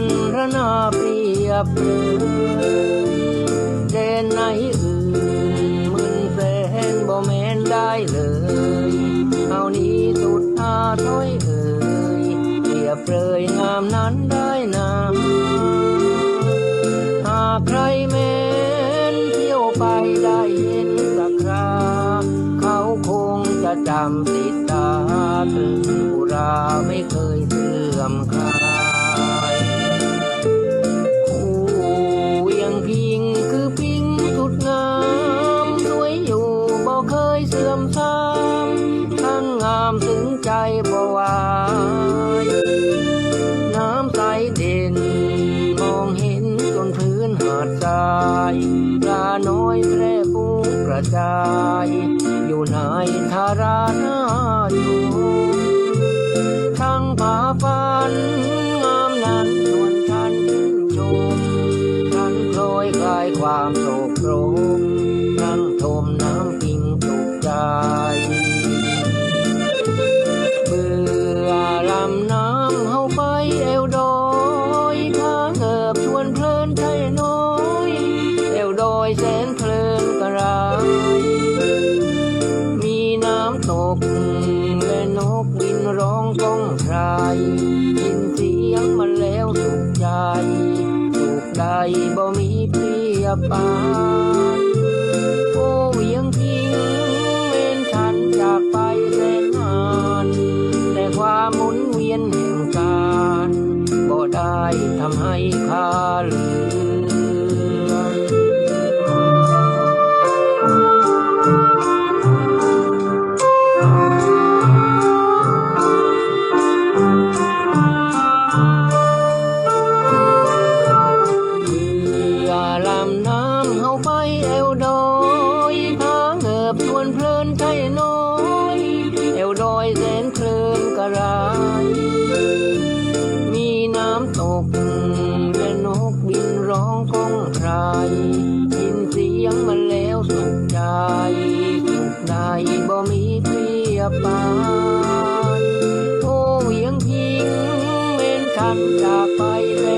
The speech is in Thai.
นระนาเปรียบเลยเดนไหนอื่น ได้เลยเอานี้สุดอาถ้อยเอ่ยเปรียบเลยงามนั้นได้นาหากใครแม้นเที่ยวไปได้เห็นสักคราเขาคงจะจำติดตาถึงบุราไม่เคยเสื่อมคลาามถึงใจบวายน้ำใสเด่น มองเห็นจนพื้นหาดทรายปลาน้อยแพร่ปูกระจาย อยู่ในทารานาอยู่ทั้งผาฟันงามนั้นชวนฉันชื่นชมฉันคลอยคลายความโศกโศมทั้งทมน้ำปิงจุกใจ องกงใคร ยินเสียงมันแล้วสุขใจสุขใดบ่มีเปรียบปาน ไรยินเสียงมันแล้วสุขใจสุขใดบ่มีเพียบปานโอ้เวียงพิงเมนฉันจากไปแล้ว